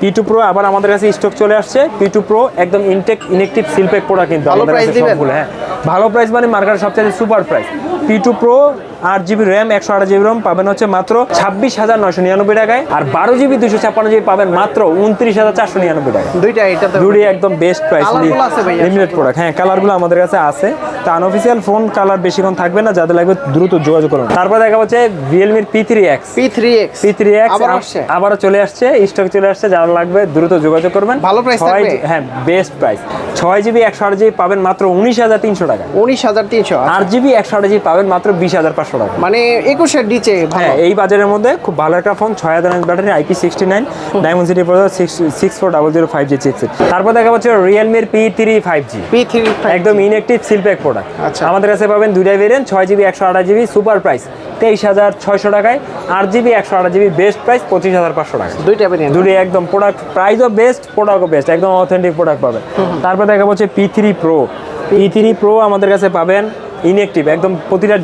পি টু প্রো আবার আমাদের কাছে স্টক চলে আসছে। পি টু প্রো একদম intact inactive seal pack product কিন্তু আমাদের কাছে হ্যাঁ। ভালো প্রাইস মানে মার্কেটের সবচেয়ে super price P two pro আট জিবি র্যাম একশো আট জিবি র্যাম পাবেন হচ্ছে মাত্র ছাব্বিশ হাজার নয়শো নিরানব্বই টাকায়। আর বারো জিবি দুশো ছাপ্পান্ন জিবি পাবেন মাত্র উনত্রিশ হাজার চারশো নিরানব্বই টাকায়। দুইটা এটাতে দুটি একদম বেস্ট প্রাইস? লিমিটেড প্রোডাক্ট হ্যাঁ কালারগুলো আমাদের কাছে আছে। তা আনঅফিসিয়াল ফোন কালার বেশিক্ষণ থাকবে না যাদের লাগবে দ্রুত যোগাযোগ করুন। তারপর দেখা হচ্ছে রিয়েলমির P three X P three X P three X আবারও চলে আসছে স্টক চলে আসছে যারা লাগবে দ্রুত যোগাযোগ করবেন। ভালো? জি- হ্যাঁ বেস্ট প্রাইস ছয় জিবি একশো আট জিবি পাবেন মাত্র উনিশ হাজার তিনশো টাকা উনিশ হাজার তিনশো আট জিবি একশো আট জিবি পাবেন মাত্র বিশ হাজার পাঁচশো টাকা। মানে একুশের নিচে হ্যাঁ এই বাজারের মধ্যে খুব ভালো একটা ফোন ছয় হাজার battery IP sixty nine Dimensity processor six six four double zero five G chipset তারপর দেখা হচ্ছে রিয়েলমির P three five G P three একদম ইনএক্টিভ সিলপ্যাক প্রোডাক্ট আচ্ছা। আমাদের কাছে পাবেন দুইটাই ভেরিয়েন্ট ছয় জিবি একশো আঠাশ জিবি সুপার প্রাইস তেইশ হাজার ছয়শো টাকায়। আট জিবি একশো আঠাশ জিবি বেস্ট প্রাইস পঁচিশ হাজার পাঁচশো টাকা দুইটা ভেরিয়েন্ট দুটি একদম প্রোডাক্ট প্রাইসও বেস্ট প্রোডাক্টও বেস্ট একদম অথেন্টিক প্রোডাক্ট পাবেন। তারপর দেখা হচ্ছে P three pro P three pro আমাদের কাছে পাবেন ইনএক্টিভ একদম প্রতিটা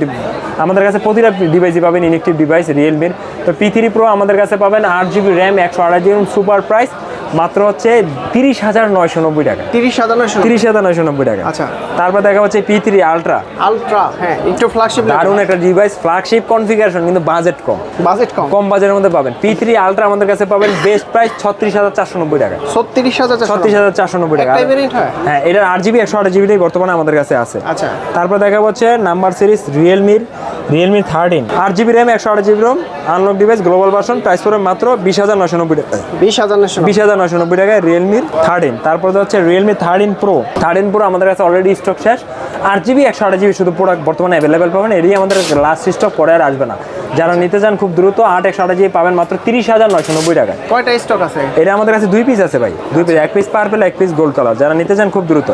আমাদের কাছে প্রতিটা ডিভাইসই পাবেন ইনএক্টিভ ডিভাইস রিয়েলমির তো পি থ্রি প্রো আমাদের কাছে পাবেন, আট জিবি র্যাম একশো আড়াই জিবি সুপার প্রাইস মাত্র হচ্ছে তিরিশ হাজার নয়শো নব্বই টাকা। তিরিশ হাজার নয়শো তিরিশ হাজার নয়শো নব্বই টাকা। আচ্ছা। তারপর দেখা হচ্ছে পি থ্রি আলট্রা আলট্রা হ্যাঁ একটু ফ্ল্যাগশিপ দারুণ একটা ডিভাইস ফ্ল্যাগশিপ কনফিগারেশন কিন্তু বাজেট কম। বাজেট কম। কম বাজারের মধ্যে পাবেন। পি থ্রি আলট্রা আমাদের কাছে পাবেন বেস্ট প্রাইস ছত্রিশ হাজার চারশো নব্বই টাকা। ছত্রিশ হাজার ছত্রিশ হাজার চারশো নব্বই টাকা। হয়? এটার আট জিবি একশো আট জিবিটাই বর্তমানে আমাদের কাছে আছে। আচ্ছা। তারপর দেখা হচ্ছে নাম্বার সিরিজ রিয়েলমির রিয়েলমি থার্টিন আট জিবি র্যাম একশো আট GB ROM unlock device global version price পড়বে মাত্র বিশ হাজার নশো নব্বই টাকা। বিশ হাজার নয়শো বিশ হাজার নব্বই টাকায় রিয়েলমির থার্টিন তারপর হচ্ছে Realme thirteen pro thirteen pro আমাদের কাছে অলরেডি স্টক শেষ। আট জিবি একশো আট জিবি শুধু প্রোডাক্ট বর্তমানে অ্যাভেলেবেল পাবেন। এটাই আমাদের লাস্ট স্টক পরে আর আসবে না। যারা নিতে চান খুব দ্রুত আট একশো আট জিবি পাবেন মাত্র তিরিশ হাজার নশো নব্বই টাকায়। কয়টা স্টক আছে? এটা আমাদের কাছে দুই পিস আছে ভাই। দুই পিস এক পিস পার্পেল এক পিস গোল্ড কালার যারা নিতে চান খুব দ্রুত।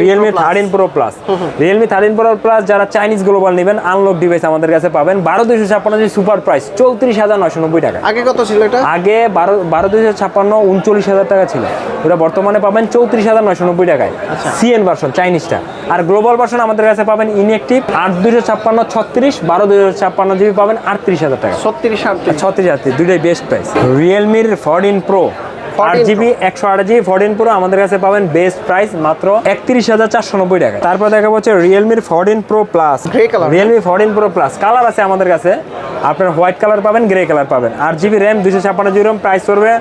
Realme Plus। Thirteen pro plus Realme thirteen pro plus যারা চাইনিজ গ্লোবাল নেবেন আনলক ডিভাইস আমাদের কাছে পাবেন। বারো দুশো ছাপ্পান্ন সুপার প্রাইস চৌত্রিশ হাজার নশো নব্বই টাকা আগে কত ছিল এটা? আগে বারো বারো দুশো ছাপ্পান্ন উনচল্লিশ হাজার টাকা ছিল। ওটা বর্তমানে পাবেন চৌত্রিশ হাজার নশো নব্বই টাকায়। সিএন ভার্সন চাইনিজটা আর গ্লোবাল ভার্সন আমাদের কাছে পাবেন ইনএক্টিভ আট দুশো ছাপ্পান্ন ছত্রিশ বারো দুশো ছাপ্পান্ন জিবি পাবেন আটত্রিশ হাজার টাকা। ছত্রিশ ছত্রিশ হাজার দুইটাই বেস্ট প্রাইস রিয়েলমির ফরটিন প্রো আট জিবি একশো আট জিবি ফোরটিন প্রো আমাদের কাছে পাবেন বেস্ট প্রাইস মাত্র একত্রিশ হাজার চারশো নব্বই টাকা তারপর দেখা হচ্ছে রিয়েলমির fourteen pro plus Realme fourteen pro plus colour আছে আমাদের কাছে। আপনার হোয়াইট কালার পাবেন গ্রে কালার পাবেন। আট জিবি র্যাম দুশো ছাপ্পান্ন জিবি র্যাম প্রাইস পড়বে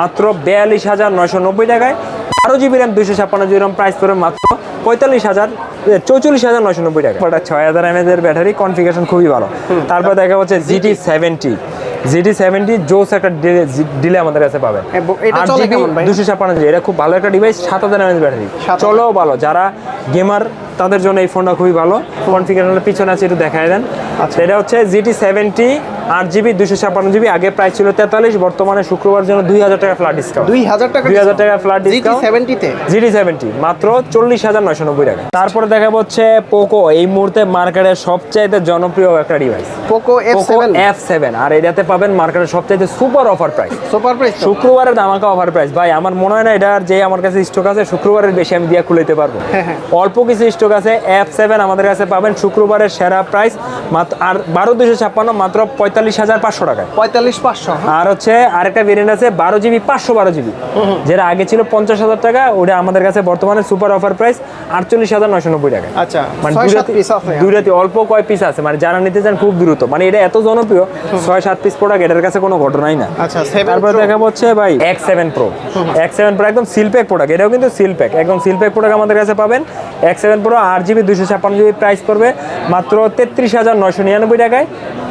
মাত্র বিয়াল্লিশ হাজার নয়শো নব্বই টাকায়। বারো জিবি র্যাম দুশো ছাপ্পান্ন জিবি র্যাম প্রাইস পড়বে মাত্র পঁয়তাল্লিশ হাজার চৌচল্লিশ হাজার নয়শো নব্বই টাকা। ওটা ছয় হাজার এমএজ এর ব্যাটারি কনফিগারেশন খুবই ভালো। তারপর দেখা হচ্ছে জিটি সেভেন্টি জিটি সেভেন্টি জোস একটা ডিলে আমাদের কাছে এটা আট জিবি দুশো ছাপ্পান্ন জিবি এটা খুব ভালো একটা ডিভাইস সাত হাজার এমএজ ব্যাটারি চলেও ভালো। যারা গেমার তাদের জন্য এই ফোনটা খুবই ভালো। কনফিগারেশনের পিছনে আছে একটু দেখায় দেন। আচ্ছা। এটা হচ্ছে জিটি সেভেন্টি আট জিবি দুশো ছাপ্পান্ন জিবি আগে প্রায় ছিল তেতাল্লিশ বর্তমানে শুক্রবার জন্য দুই হাজার টাকা ফ্ল্যাট ডিসকাউন্ট দুই হাজার টাকা দুই হাজার টাকা ফ্ল্যাট ডিসকাউন্ট সেভেন্টিতে? জিডি সেভেন্টি মাত্র চল্লিশ হাজার নয়শো নব্বই টাকা। তারপরে দেখা হচ্ছে পোকো এই মুহূর্তে মার্কেটের সবচাইতে জনপ্রিয় একটা device Poco F seven F seven আর এটাতে পাবেন সবচাইতে super offer price super price শুক্রবারের দামাকা অফার প্রাইস ভাই আমার মনে হয় না এটার যে আমার কাছে স্টক আছে শুক্রবারের বেশি আমি দিয়ে খুলেতে পারব। হ্যাঁ, হ্যাঁ। অল্প কিছু স্টক আছে এফ সেভেন আমাদের কাছে পাবেন শুক্রবারের সেরা প্রাইস মাত্র আর বারো দুশো ছাপ্পান্ন মাত্র পঁয়তাল্লিশ হাজার পাঁচশো টাকায়। পঁয়তাল্লিশ পাঁচশো আর হচ্ছে আরেকটা ভেরিয়েন্ট আছে বারো জিবি পাঁচশো বারো জিবি। যেটা আগে ছিল পঞ্চাশ হাজার টাকা ওটা আমাদের কাছে বর্তমানে সুপার অফার প্রাইস আটচল্লিশ হাজার নয়শো নব্বই টাকা আচ্ছা মানে দুই রাতি- অল্প কয় পিস আছে। মানে যারা নিতে চান খুব দ্রুত। মানে এটা এত জনপ্রিয় ছয় সাত পিস প্রোডাক্ট এটার কাছে কোনো ঘটনাই না। আচ্ছা তারপর দেখা হচ্ছে ভাই X seven pro X seven pro একদম সিলপ্যাক প্রোডাক্ট এটাও কিন্তু সিলপ্যাক একদম সিলপ্যাক প্রোডাক্ট আমাদের কাছে পাবেন। এক্স সেভেন প্রো আট জিবি দুশো ছাপ্পান্ন জিবি প্রাইস পড়বে মাত্র তেত্রিশ হাজার নয়শো নিরানব্বই টাকায়।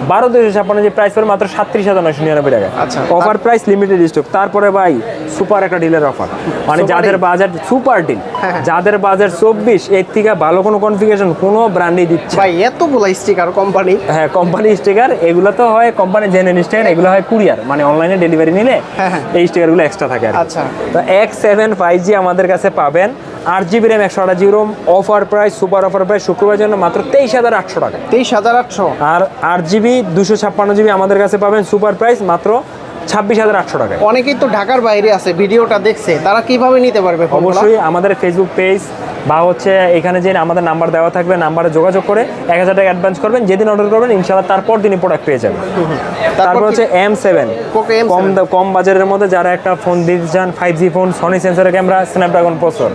বারো দুশো ছাপ্পান্ন যে প্রাইস পড়বে মাত্র সাতত্রিশ হাজার নয়শো নিরানব্বই টাকা আচ্ছা। অফার প্রাইস লিমিটেড স্টক তারপরে ভাই সুপার একটা ডিলের অফার মানে যাদের? বাজার সুপার ডিল। যাদের বাজার চব্বিশ এর থেকে ভালো কোনো কনফিগারেশন কোনো ব্র্যান্ডই দিচ্ছে ভাই এতগুলো স্টিকার কোম্পানি হ্যাঁ কোম্পানি স্টিকার এগুলো তো হয় কোম্পানি জেনুইন স্টিকার এগুলো হয় কুরিয়ার মানে অনলাইনে ডেলিভারি নিলে হ্যাঁ, হ্যাঁ। এই স্টিকারগুলো এক্সট্রা থাকে আচ্ছা। তো এক্স সেভেন ফাইভ জি আমাদের কাছে পাবেন আট জিবি র্যাম একশো আঠাশ GB ROM offer price super offer price শুক্রবার জন্য মাত্র তেইশ হাজার আটশো টাকা। তেইশ হাজার আটশো। আর আট জিবি দুশো ছাপ্পান্ন জিবি আমাদের কাছে পাবেন সুপার প্রাইস মাত্র ছাব্বিশ হাজার আটশো টাকা অনেকেই তো ঢাকার বাইরে আছে ভিডিওটা দেখছে তারা কীভাবে নিতে পারবে অবশ্যই আমাদের ফেসবুক পেজ বা হচ্ছে এখানে যে আমাদের নাম্বার দেওয়া থাকবে নাম্বারে যোগাযোগ করে এক হাজার টাকা অ্যাডভান্স করবেন যেদিন অর্ডার করবেন ইনশাল্লাহ তারপর দিনই প্রোডাক্ট পেয়ে যাবেন। তারপর হচ্ছে এম সেভেন কম কম বাজারের মধ্যে যারা একটা ফোন দিতে চান ফাইভ জি ফোন সনি সেন্সরের ক্যামেরা স্ন্যাপড্রাগন প্রসেসর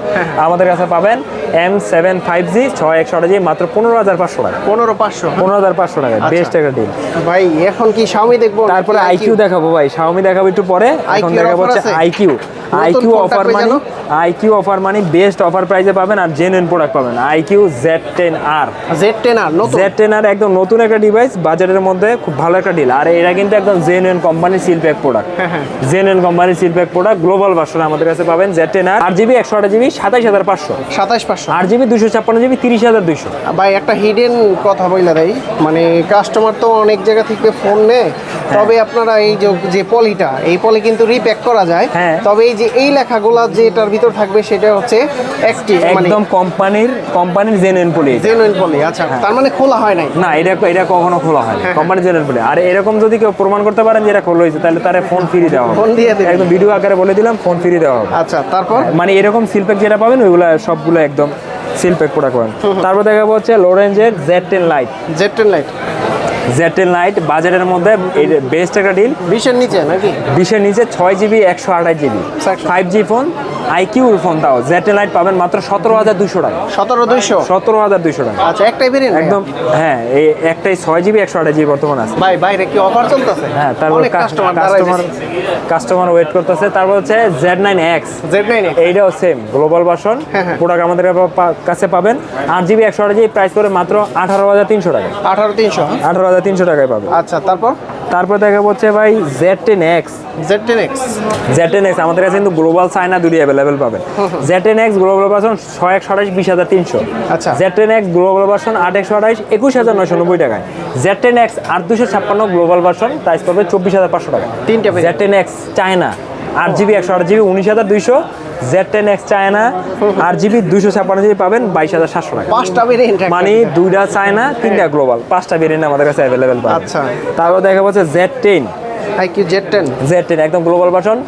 আমাদের কাছে পাবেন এম সেভেন ফাইভ জি ছয় একশো জি মাত্র পনেরো হাজার পাঁচশো টাকা। পনেরো পাঁচশো পনেরো হাজার পাঁচশো টাকা। বেস্ট একটা ডিল ভাই এখন কি শাওমি দেখব তারপরে আইকিউ দেখাবো ভাই শাওমি দেখাবো একটু পরে এখন দেখাবো হচ্ছে আইকিউ আইকিউ অফার মানে আইকিউ অফার মানে বেস্ট অফার প্রাইসে পাবেন আর জেনুইন প্রোডাক্ট পাবেন। আইকিউ জেড টেন আর জেড টেন আর নতুন? জেড টেন আর একদম নতুন একটা ডিভাইস বাজারের মধ্যে খুব ভালো একটা ডিল আর এটা কিন্তু একদম জেনুইন কোম্পানির সিল প্যাক প্রোডাক্ট হ্যাঁ, হ্যাঁ। জেনুইন কোম্পানির seal pack product global version আমাদের কাছে পাবেন জেড টেন আর আট জিবি একশো আট জিবি সাতাইশ হাজার পাঁচশো। সাতাশ পাঁচশো। আট জিবি দুশো ছাপ্পান্ন জিবি তিরিশ হাজার দুইশো। ভাই একটা হিডেন কথা বইলা দেয় মানে কাস্টমার তো অনেক জায়গা থেকে ফোন নেয়। তবে আপনারা এই যে যে পলিটা এই পলি কিন্তু রিপ্যাক করা যায়। হ্যাঁ। তবে এই যে এই লেখাগুলা যেটার ভিতর থাকবে সেটা হচ্ছে অ্যাক্টিভ মানে একদম কোম্পানির কোম্পানির জেনুইন পলি জেনুইন পলি আচ্ছা তার মানে খোলা হয় নাই? না এটা এটা কখনো খোলা হয় হ্যাঁ, কোম্পানি জেনারেল বলে আর এরকম যদি কেউ প্রমাণ করতে পারেন যে এটা খোলা হয়েছে তাহলে তারা ফোন ফ্রি দেওয়া হবে। ফোন দিয়ে দেবে একদম ভিডিও আকারে বলে দিলাম ফোন ফ্রি দেওয়া হবে। আচ্ছা তারপর? মানে এরকম সিলপ্যাক যেটা পাবেন ওইগুলো সবগুলো একদম সিলপ্যাক প্রোডাক্ট করেন তারপর দেখাবো হচ্ছে লোরেঞ্জের Z ten lite Z ten lite Z lite বাজারের মধ্যে বেস্ট একটা ডিল বিশের নিচে নাকি? বিশের নিচে ছয় জিবি একশো আঠাশ জিবি. ফাইভ জি ফোন আইকিউর ফোন তাও। জেড লাইট পাবেন মাত্র সতেরো হাজার দুশো টাকা। সতেরো দুইশো? সতেরো হাজার দুশো টাকা। আচ্ছা একটাই বেরিয়ে একদম হ্যাঁ এই একটাই ছয় জিবি একশো আঠাশ জিবি বর্তমান আছে। ভাই বাইরে কি অফার চলতেছে? হ্যাঁ তারপর কাস্টমার কাস্টমার ওয়েট করতেছে। তারপর হচ্ছে Z nine X Z nine এইটাও সেম গ্লোবাল ভার্সন। প্রোডাক্ট আমাদের কাছে পাবেন। আট জিবি একশো আট জিবি প্রাইস করে মাত্র আঠারো হাজার তিনশো টাকা। আঠারো তিনশো। আঠারো হাজার তিনশো টাকায় পাবে আচ্ছা তারপর? তারপর দেখা হচ্ছে ভাই Z ten X Z ten X Z ten X আমাদের কাছে কিন্তু গ্লোবাল চায়না দুটি অ্যাভেলেবেল পাবেন। Z ten X global version ছয় একশো আঠাশ বিশ হাজার তিনশো। আচ্ছা। Z ten X global version আট একশো আঠাশ একুশ হাজার নয়শো নব্বই টাকায়। জেড টেন এক্স আট দুশো ছাপ্পান্ন গ্লোবাল ভার্সন প্রাইস পড়বে চব্বিশ হাজার পাঁচশো টাকা। তিনটে জেড টেন এক্স চায়না আট জিবি একশো আট জিবি উনিশ হাজার দুইশো জেড টেন এক্স চায়না আট জিবি দুইশো ছাপ্পান্ন জিবি পাবেন বাইশ হাজার সাতশো টাকা। পাঁচটা ভেরিয়েন্ট মানে দুইটা চায়না তিনটা গ্লোবাল পাঁচটা ভেরিয়েন্ট আমাদের কাছে অ্যাভেলেবেল পাবেন। আচ্ছা। তারপর দেখা যাচ্ছে Z ten I Q Z ten Z ten একদম গ্লোবাল ভার্সন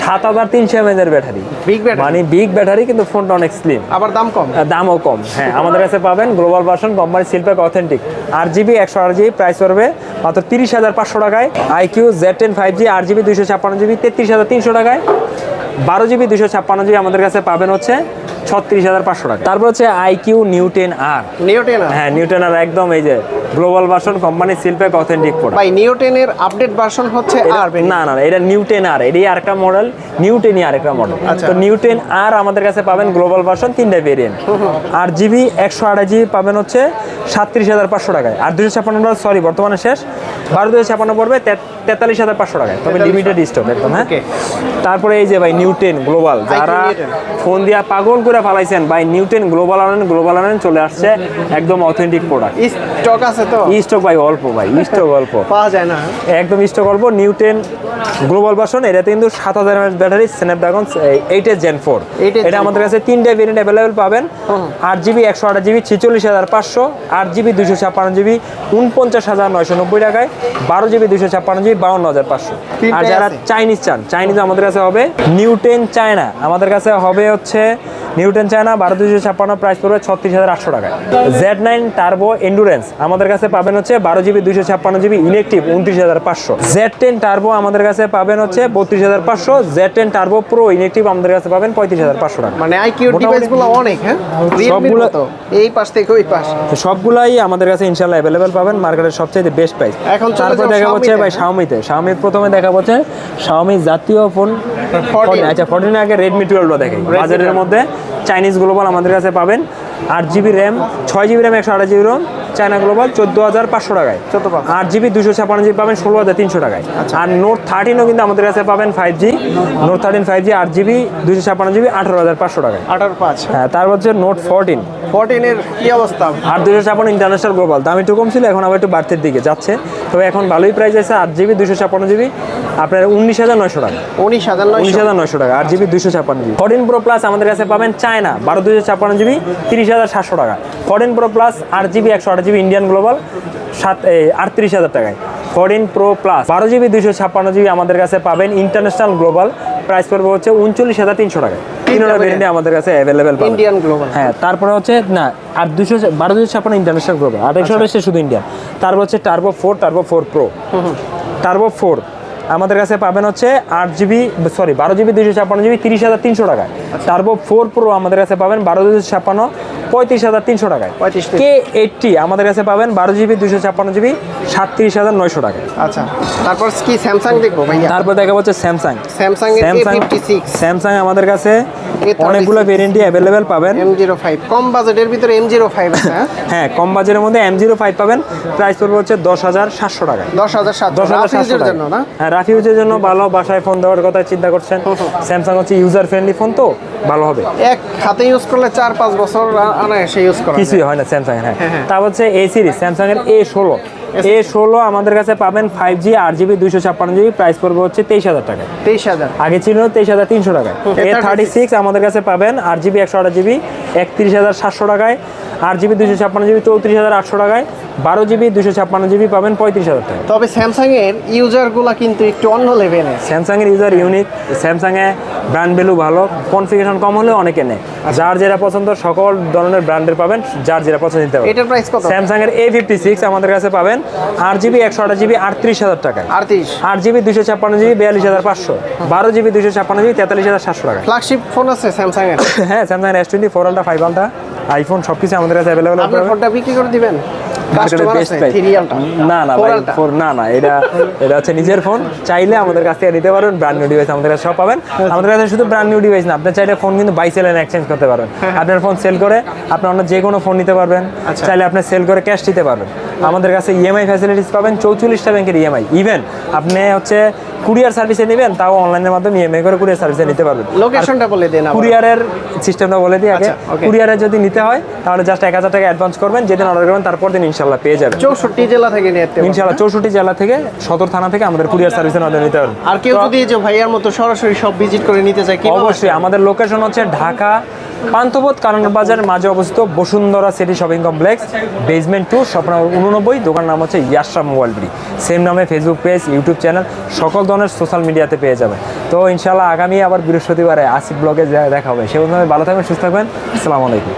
সাত হাজার তিনশো এমএজ এর ব্যাটারি। বিগ ব্যাটারি মানে বিগ ব্যাটারি কিন্তু ফোনটা অনেক স্লিম আবার দাম কম? দামও কম হ্যাঁ আমাদের কাছে পাবেন global version company seal pack authentic আট জিবি একশো আট জিবি প্রাইস পড়বে মাত্র তিরিশ হাজার পাঁচশো টাকায়। IQOO Z ten five G আট জিবি দুইশো ছাপ্পান্ন জিবি তেত্রিশ হাজার তিনশো টাকায়। বারো জিবি দুশো ছাপ্পান্ন জিবি আমাদের কাছে পাবেন হচ্ছে ছত্রিশ হাজার পাঁচশো টাকা। তারপর হচ্ছে আইকিউ নিউটেন আর। নিউটেন হ্যাঁ নিউটেন আর একদম এই যে global version company seal pack authentic product ভাই নিউটেনের আপডেট ভার্সন হচ্ছে আর না না এটা নিউ টেন আর এটাই আরেকটা মডেল নিউ টেনই আরেকটা মডেল আচ্ছা। তো নিউ টেন আর আমাদের কাছে পাবেন গ্লোবাল ভার্সন তিনটা ভেরিয়েন্ট আর জিবি একশো আড়াই জিবি পাবেন হচ্ছে সাতত্রিশ হাজার পাঁচশো টাকায়। আর দুশো ছাপ্পান্ন সরি বর্তমানে শেষ। বারো দুশো ছাপ্পান্ন পড়বে তেতাল্লিশ হাজার পাঁচশো টাকায় তবে লিমিটেড স্টক একদম হ্যাঁ? তারপরে এই যে ভাই নিউটেন গ্লোবাল যারা ফোন দিয়া পাগল করে ফালাইছেন ভাই নিউটেন গ্লোবাল আনেন গ্লোবাল আনেন চলে আসছে একদম অথেন্টিক প্রোডাক্ট স্টক আছে তো? স্টক ভাই অল্প ভাই স্টক অল্প। পাওয়া যায় না। একদম স্টক অল্প নিউটেন গ্লোবাল ভার্সন এটাতে কিন্তু সাত হাজার mAh battery Snapdragon eight S gen four এটা আমাদের কাছে তিনটে ভেরিয়েন্ট অ্যাভেলেবেল পাবেন। আট জিবি একশো আট জিবি ছিচল্লিশ হাজার পাঁচশো আট জিবি দুশো ছাপ্পান্ন জিবি উনপঞ্চাশ হাজার নয়শো নব্বই টাকায় বারো জিবি দুশো ছাপ্পান্ন জিবি বাউন্ন হাজার পাঁচশো। আর যারা চাইনিজ চান চাইনিজ আমাদের কাছে হবে নিউটেন চায়না। আমাদের কাছে হবে হচ্ছে নিউটেন চায়না বারো দুশো ছাপ্পান্ন প্রাইস পড়বে ছত্রিশ হাজার আটশো টাকায়। জেড নাইন টার্বো এন্ডুরেন্স আমাদের কাছে পাবেন হচ্ছে বারো জিবি দুশো ছাপ্পান্ন জিবি ইলেকট্রিক উনত্রিশ হাজার পাঁচশো। জেড টেন টার্বো আমাদের কাছে পাবেন হচ্ছে বত্রিশ হাজার পাঁচশো। Z ten turbo pro electric আমাদের কাছে পাবেন পঁয়ত্রিশ হাজার পাঁচশো টাকা। মানে আইকিউ মোটামুটি- ডিভাইসগুলো অনেক হ্যাঁ? সবগুলো- এই পাশ থেকে ওই পাশ। সবগুলাই আমাদের কাছে ইনশাল্লাহ অ্যাভেলেবেল পাবেন মার্কেটের সবচেয়ে বেস্ট প্রাইস এখন তারপর দেখা হচ্ছে ভাই শাওমিতে শাওমি প্রথমে দেখা হচ্ছে শাওমি জাতীয় ফোন 14 আচ্ছা ফোরটিন আগে রেডমি টুয়েলভটা দেখে বাজারের মধ্যে চাইনিজ গ্লোবাল আমাদের কাছে পাবেন। আট জিবি র্যাম ছয় জিবি র্যাম একশো আঠাশ জিবি রোম চায়না গ্লোবাল চোদ্দ হাজার পাঁচশো টাকায়। আট জিবি দুশো ছাপান্ন জিবি পাবেন ষোলো হাজার তিনশো টাকায়। আর নোট থার্টিনও কিন্তু আমাদের কাছে পাবেন five G Note thirteen five G আট জিবি দুশো ছাপান্ন জিবি আঠারো হাজার পাঁচশো টাকায়। আঠারো পাঁচ। হ্যাঁ তারপর হচ্ছে নোট ফোরটিন ফোরটিনের কি অবস্থা? আর দুশো ছাপান্ন ইন্টারন্যাশনাল গ্লোবাল দাম একটু কম ছিল এখন আবার একটু বাড়তির দিকে যাচ্ছে। তবে এখন ভালোই প্রাইস আছে আট জিবি দুশো ছাপান্ন জিবি। আপনার উনিশ হাজার নয়শো টাকা। উনিশ হাজার উনিশ হাজার নয়শো টাকা আট জিবি দুশো ছাপান্ন জিবি। ফোরটিন প্রো প্লাস আমাদের কাছে পাবেন চায়না বারো দুশো ছাপান্ন জিবি তিরিশ হাজার সাতশো টাকা। ফোরটিন প্রো প্লাস আট জিবি একশো আট জিবি ইন্ডিয়ান গ্লোবাল সাত আটত্রিশ হাজার টাকায়। ফরেন প্রো প্লাস বারো জিবি দুশো ছাপ্পান্ন জিবি আমাদের কাছে পাবেন ইন্টারন্যাশনাল গ্লোবাল প্রাইস পড়বে হচ্ছে উনচল্লিশ হাজার তিনশো টাকা তিনটা ভেরিয়েন্টে আমাদের কাছে অ্যাভেলেবেল ইন্ডিয়ান গ্লোবাল হ্যাঁ তারপরে হচ্ছে না আর দুশো বারো দুশো ছাপ্পান্ন ইন্টারন্যাশনাল গ্লোবাল আর একশো আঠাশে শুধু ইন্ডিয়ান তারপর হচ্ছে turbo four turbo four pro turbo four আমাদের কাছে পাবেন হচ্ছে আট জিবি সরি বারো জিবি দুশো ছাপ্পান্ন জিবি তিরিশ হাজার তিনশো টাকায়। টার্বো ফোর প্রো আমাদের কাছে পাবেন বারো দুশো ছাপ্পান্ন পঁয়ত্রিশ হাজার তিনশো টাকায়। 35,000 কে এইটটি আমাদের কাছে পাবেন বারো জিবি দুশো ছাপ্পান্ন জিবি সাতত্রিশ হাজার নয়শো টাকায়। আচ্ছা তারপর কি স্যামসাং দেখব তারপর দেখা হচ্ছে স্যামসাং স্যামসাং স্যামসাং স্যামসাং আমাদের কাছে A36 অনেকগুলো ভেরিয়েন্টই অ্যাভেলেবেল পাবেন। এম জিরো ফাইভ কম বাজেটের ভিতরে এম জিরো ফাইভ আছে হ্যাঁ? হ্যাঁ কম বাজেটের মধ্যে এম জিরো ফাইভ পাবেন। প্রাইস পড়বে হচ্ছে দশ হাজার সাতশো টাকায় দশ হাজার দশ হাজার সাতশো রাফিউজের জন্য না? হ্যাঁ রাফিউজের জন্য ভালো বাসায় ফোন দেওয়ার কথা চিন্তা করছেন। স্যামসাং হচ্ছে ইউজার ফ্রেন্ডলি ফোন তো ভালো হবে। এক হাতে ইউজ করলে চার পাঁচ বছর আনায়াসে ইউজ করা কিছুই হয় না স্যামসাং হ্যাঁ। হ্যাঁ। তারপর হচ্ছে এ সিরিজ স্যামসাং এর এ ষোলো। এ ষোলো আমাদের কাছে পাবেন ফাইভ জি আট জিবি দুইশো ছাপ্পান্ন জিবি প্রাইস পড়বে হচ্ছে তেইশ হাজার টাকা। তেইশ হাজার। আগে ছিল তেইশ হাজার তিনশো টাকায় এ থার্টি সিক্স আমাদের কাছে পাবেন আট জিবি একশো আট জিবি একত্রিশ হাজার সাতশো টাকায় আট জিবি দুশো ছাপ্পান্ন জিবি চৌত্রিশ হাজার আটশো টাকায়। বারো জিবি দুশো ছাপ্পান্ন জিবি পাবেন পঁয়ত্রিশ হাজার টাকা। তবে স্যামসাং এর ইউজারগুলা কিন্তু একটু অন্য লেভেলের স্যামসাং এর ইউজার ইউনিক স্যামসাং এ ব্র্যান্ড ভ্যালু ভালো কনফিগারেশন কম হলেও অনেকে নেয়। যার যেটা পছন্দ সকল ধরনের ব্র্যান্ডের পাবেন যার যেটা পছন্দ নিতে পারবেন। এটার প্রাইস কত? স্যামসাং এর এ ফিফটি সিক্স আমাদের কাছে পাবেন আট জিবি একশো আঠাশ জিবি আটত্রিশ হাজার টাকায়। আটত্রিশ। আট জিবি দুশো ছাপ্পান্ন জিবি বিয়াল্লিশ হাজার পাঁচশো। বারো জিবি দুশো ছাপ্পান্ন জিবি তেতাল্লিশ হাজার সাতশো টাকা ফ্ল্যাগশিপ ফোন আছে স্যামসাং এর হ্যাঁ Samsung S twenty four ultra five ultra iPhone সব কিছু আমাদের কাছে অ্যাভেলেবেল আপনার ফোনটা বিক্রি করে দিবেন? কাস্টমার বেস্ট প্রাইস না না ভাই ফোর না না এটা এটা হচ্ছে নিজের ফোন চাইলে আমাদের কাছ থেকে নিতে পারেন ব্র্যান্ড নিউ ডিভাইস আমাদের কাছে সব পাবেন। আমাদের কাছে শুধু ব্র্যান্ড নিউ ডিভাইস না আপনি চাইলে ফোন কিন্তু বাই সেল এন্ড এক্সচেঞ্জ করতে পারবেন আপনার ফোন সেল করে আপনি অন্য যে কোনো ফোন নিতে পারবেন। চাইলে আপনি সেল করে ক্যাশ দিতে পারবেন। আমাদের কাছে ইএমআই ফ্যাসিলিটিস পাবেন চৌচল্লিশটা ব্যাংকের ইএমআই ইভেন আপনি হচ্ছে কুরিয়ার সার্ভিসে নেবেন তাও অনলাইনের মাধ্যমে ইএমআই করে কুরিয়ার সার্ভিসে নিতে পারবেন। লোকেশনটা বলে দেন কুরিয়ারের সিস্টেমটা বলে দিই আগে। আচ্ছা, কুরিয়ারে যদি নিতে হয় তাহলে জাস্ট এক হাজার টাকা অ্যাডভান্স করবেন যেদিন অর্ডার করবেন তারপর দিন ইনশাল্লাহ পেয়ে যাবেন। চৌষট্টি জেলা থেকে নিয়ে ইনশাল্লাহ চৌষট্টি জেলা থেকে সদর থানা থেকে আমাদের কুরিয়ার সার্ভিসের অর্ডার নিতে পারবেন। আর কেউ যদি যে ভাইয়ার মতো সরাসরি সব ভিজিট করে নিতে চায় কি অবশ্যই আমাদের লোকেশন হচ্ছে ঢাকা পান্থপথ কারণ বাজার মাঝে অবস্থিত Bashundhara city shopping complex basement two স্বপ্ন উননব্বই দোকান নাম হচ্ছে ইয়াসা মোবাইল বিডি। সেম নামে ফেসবুক পেজ ইউটিউব চ্যানেল সকল ধরনের সোশ্যাল মিডিয়াতে পেয়ে যাবেন। তো ইনশাল্লাহ আগামী আবার বৃহস্পতিবারে আসিফ ব্লগে দেখা হবে। সে ভালো থাকবেন, সুস্থ থাকবেন। আসসালামু আলাইকুম।